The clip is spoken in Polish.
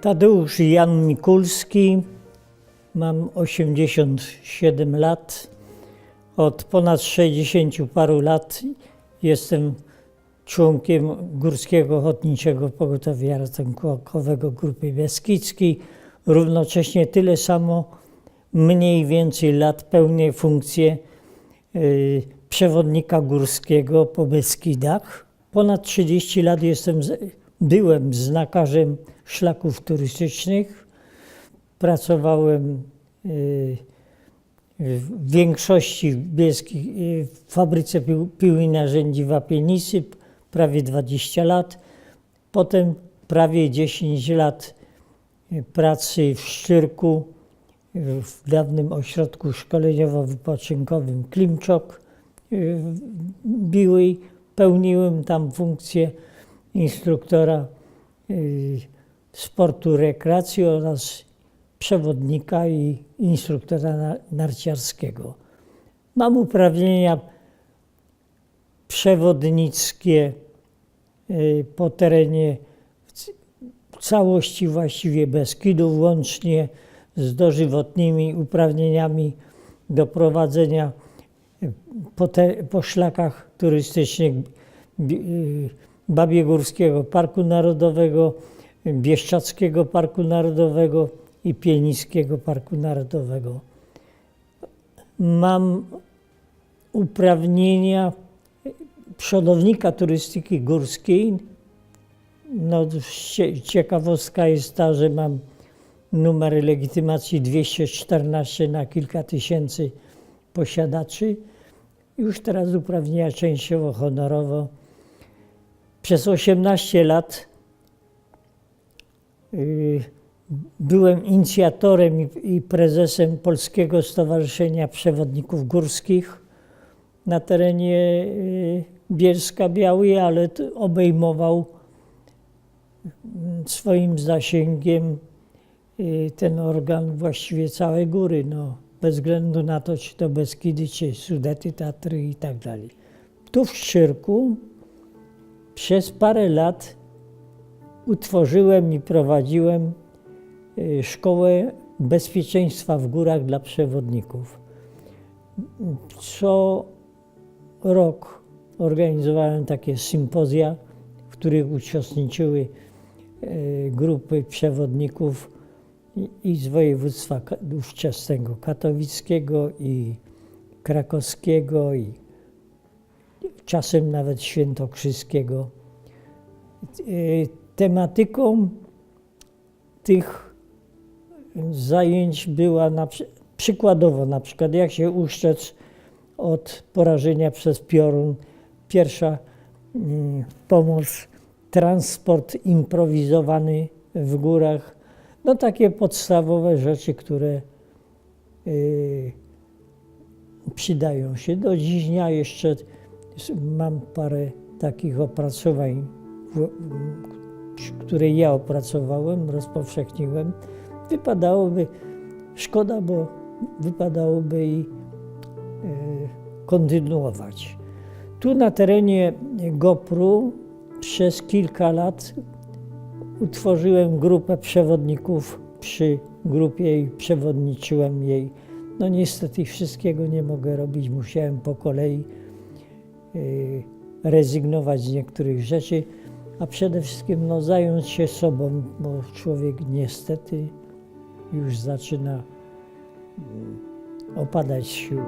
Tadeusz Jan Mikulski, mam 87 lat. Od ponad 60 paru lat jestem członkiem Górskiego Ochotniczego Pogotowia Ratunkowego Grupy Beskidzkiej. Równocześnie tyle samo, mniej więcej lat pełnię funkcję y, przewodnika górskiego po Beskidach. Ponad 30 lat jestem, byłem znakarzem szlaków turystycznych. Pracowałem y, w większości bielskich y, w fabryce pił, pił i narzędzi wapienicy prawie 20 lat. Potem prawie 10 lat y, pracy w Szczyrku, w dawnym ośrodku szkoleniowo-wypoczynkowym Klimczok y, w Biłej. Pełniłem tam funkcję instruktora y, sportu rekreacji oraz przewodnika i instruktora na- narciarskiego. Mam uprawnienia przewodnickie y, po terenie c- całości właściwie Beskidów, łącznie z dożywotnimi uprawnieniami do prowadzenia y, po, te, po szlakach turystycznych Babiegórskiego Parku Narodowego, Bieszczackiego Parku Narodowego i Pielnickiego Parku Narodowego. Mam uprawnienia przodownika turystyki górskiej. No, cie- ciekawostka jest ta, że mam numer legitymacji 214 na kilka tysięcy posiadaczy. Już teraz uprawnienia częściowo honorowo. Przez 18 lat y, byłem inicjatorem i- prezesem Polskiego Stowarzyszenia Przewodników Górskich na terenie y, Bielska Białej, ale obejmował mm, swoim zasięgiem y, ten organ właściwie całej góry, no, bez względu na to, czy to Beskidy, czy Sudety, Tatry i tak dalej. Tu w Szczyrku przez parę lat utworzyłem i prowadziłem y, szkołę bezpieczeństwa w górach dla przewodników. Co rok organizowałem takie sympozja, w których uczestniczyły y, grupy przewodników i- z województwa ówczesnego katowickiego i krakowskiego i czasem nawet świętokrzyskiego. Y, Tematyką tych zajęć była na, przy- przykładowo na przykład jak się uszczec od porażenia przez piorun. Pierwsza mm, pomoc, transport improwizowany w górach. No takie podstawowe rzeczy, które y, przydają się. Do dziś dnia jeszcze mam parę takich opracowań, które ja opracowałem, rozpowszechniłem. Wypadałoby, szkoda, bo wypadałoby i e, kontynuować. Tu na terenie GoPru przez kilka lat utworzyłem grupę przewodników przy grupie i przewodniczyłem jej. No niestety wszystkiego nie mogę robić, musiałem po kolei rezygnować z niektórych rzeczy, a przede wszystkim no, zająć się sobą, bo człowiek niestety już zaczyna mm, opadać sił.